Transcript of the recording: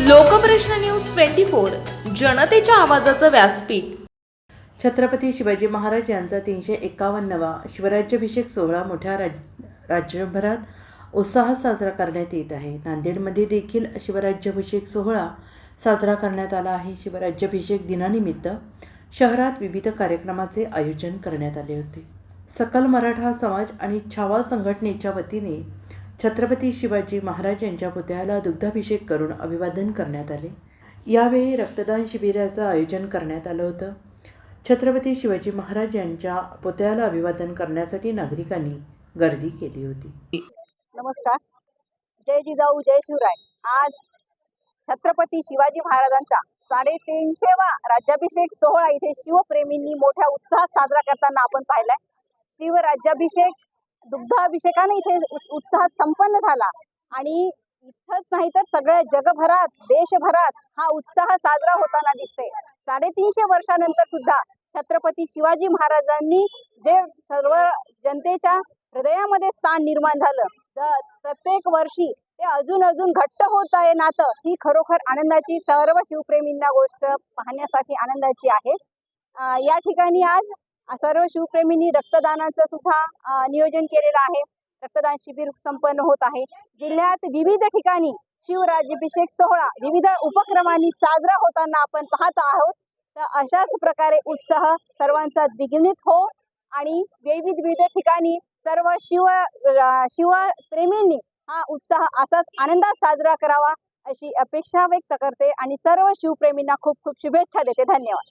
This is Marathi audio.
लोकप्रश्न न्यूज ट्वेंटी फोर जनतेच्या आवाजाचं व्यासपीठ. छत्रपती शिवाजी महाराज यांचा तीनशे एकावन्नवा शिवराज्याभिषेक सोहळा मोठ्या राज राज्यभरात उत्साहात साजरा करण्यात येत आहे. नांदेडमध्ये देखील शिवराज्याभिषेक सोहळा साजरा करण्यात आला आहे. शिवराज्याभिषेक दिनानिमित्त शहरात विविध कार्यक्रमाचे आयोजन करण्यात आले होते. सकल मराठा समाज आणि छावा संघटनेच्या वतीने छत्रपती शिवाजी महाराज यांच्या पुतळ्याला दुग्धाभिषेक करून अभिवादन करण्यात आले. यावेळी रक्तदान शिबिराचं आयोजन करण्यात आलं होतं. छत्रपती शिवाजी महाराज यांच्या पुतळ्याला अभिवादन करण्यासाठी नागरिकांनी गर्दी केली होती. नमस्कार. जय जिजाऊ जय शिवराय. आज छत्रपती शिवाजी महाराजांचा साडेतीनशेवा राज्याभिषेक सोहळा इथे शिवप्रेमींनी मोठ्या उत्साहात साजरा करताना आपण पाहिलाय. शिवराज्याभिषेक दुग्धाभिषेकाने इथे उत्साहात संपन्न झाला. आणि इथंच नाही तर सगळ्या जगभरात देशभरात हा उत्साह साजरा होताना दिसते साडेतीनशे वर्षानंतर सुद्धा छत्रपती शिवाजी महाराजांनी जे सर्व जनतेच्या हृदयामध्ये स्थान निर्माण झालं तर प्रत्येक वर्षी ते अजून अजून घट्ट होत आहे नातं ही खरोखर आनंदाची सर्व शिवप्रेमींना गोष्ट पाहण्यासाठी आनंदाची आहे. या ठिकाणी आज सर्व शिवप्रेमींनी रक्तदानाचं सुद्धा नियोजन केलेलं आहे. रक्तदान शिबिर संपन्न होत आहे. जिल्ह्यात विविध ठिकाणी शिवराज्याभिषेक सोहळा विविध उपक्रमांनी साजरा होताना आपण पाहत आहोत. तर अशाच प्रकारे उत्साह सर्वांचा द्विगुणित हो आणि विविध विविध ठिकाणी सर्व शिव शिवप्रेमींनी हा उत्साह असाच आनंदात साजरा करावा अशी अपेक्षा व्यक्त करते आणि सर्व शिवप्रेमींना खूप खूप शुभेच्छा देते. धन्यवाद.